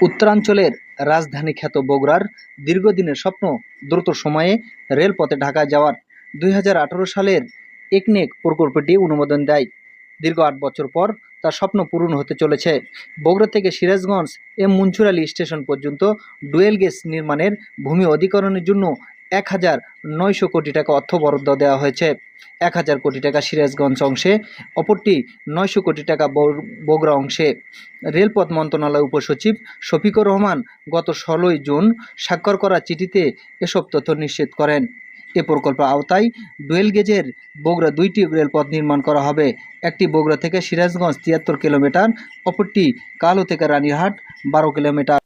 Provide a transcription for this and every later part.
উত্তরাঞ্চলের রাজধানী খ্যাত বগুড়ার দীর্ঘদিনের স্বপ্ন দ্রুত সময়ে রেলপথে ঢাকা যাওয়ার দুই হাজার আঠারো সালের একনেক প্রকল্পটি অনুমোদন দেয়। দীর্ঘ আট বছর পর তার স্বপ্ন পূরণ হতে চলেছে। বগুড়া থেকে সিরাজগঞ্জ এম মনসুর আলী স্টেশন পর্যন্ত ডুয়েল গেস নির্মাণের ভূমি অধিকরণের জন্য এক হাজার নয়শো কোটি টাকা অর্থ বরাদ্দ দেওয়া হয়েছে। এক হাজার কোটি টাকা সিরাজগঞ্জ অংশে, অপরটি নয়শো কোটি টাকা বগুড়া অংশে। রেলপথ মন্ত্রণালয় উপসচিব শফিকুর রহমান গত ষোলোই জুন স্বাক্ষর করা চিঠিতে এসব তথ্য নিশ্চিত করেন। এ প্রকল্পের আওতায় ডুয়েল গেজের বগুড়া দুইটি রেলপথ নির্মাণ করা হবে। একটি বগুড়া থেকে সিরাজগঞ্জ তিয়াত্তর কিলোমিটার, অপরটি কালো থেকে রানীরহাট বারো কিলোমিটার।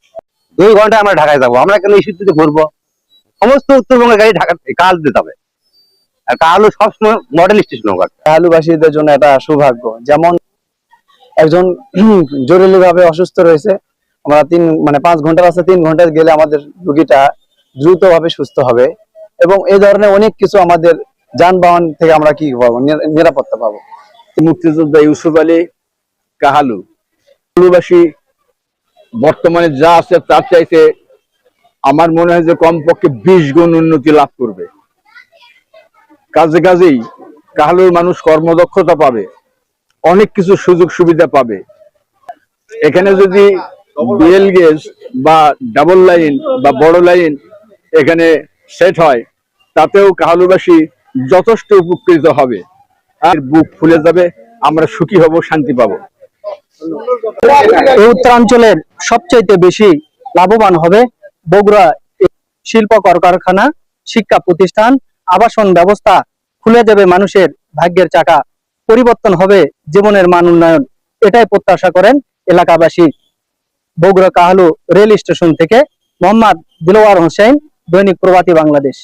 দুই ঘণ্টা আমরা ঢাকায় যাব। আমরা কেন ইস্যুতে ঘুরবো? সমস্ত উত্তরবঙ্গের গাড়ি ঢাকা কাজ দিতে হবে। আর কালু সবসময় মডেল স্টেশন আলুবাসীদের জন্য এটা সৌভাগ্য। যেমন একজন জরুরি ভাবে অসুস্থ রয়েছে আমরা তিন মানে পাঁচ ঘণ্টা আছে তিন ঘণ্টা গেলে আমাদের রুগীটা দ্রুত ভাবে সুস্থ হবে এবং এই ধরনের অনেক কিছু আমাদের যানবাহন থেকে আমরা কি পাবো? নিরাপত্তা পাবো। মুক্তিযোদ্ধা ইউসুফ আলী কাহালু। কালুবাসী বর্তমানে যা আছে তার চাইতে আমার মনে হয় যে কমপক্ষে বিশ গুণ উন্নতি লাভ করবে। কাজে কাজেই কাহালুর মানুষ কর্মদক্ষতা পাবে, অনেক কিছু সুযোগ সুবিধা পাবে। এখানে যদি বিএল গেজ বা ডাবল লাইন বা বড় লাইন এখানে সেট হয়, তাতেও কাহালুবাসী যথেষ্ট উপকৃত হবে। আর বুক ফুলে যাবে, আমরা সুখী হব, শান্তি পাবো। উত্তরাঞ্চলের সবচাইতে বেশি লাভবান হবে বগুড়া শিল্প কলকারখানা শিক্ষা প্রতিষ্ঠান, আবাসন ব্যবস্থা খুলে যাবে মানুষের ভাগ্যের চাকা। পরিবর্তন হবে জীবনের মান উন্নয়ন, এটাই প্রত্যাশা করেন এলাকাবাসী। বগুড়া কাহালু রেল স্টেশন থেকে মোহাম্মদ দিলওয়ার হোসেন, দৈনিক প্রভাতী বাংলাদেশ।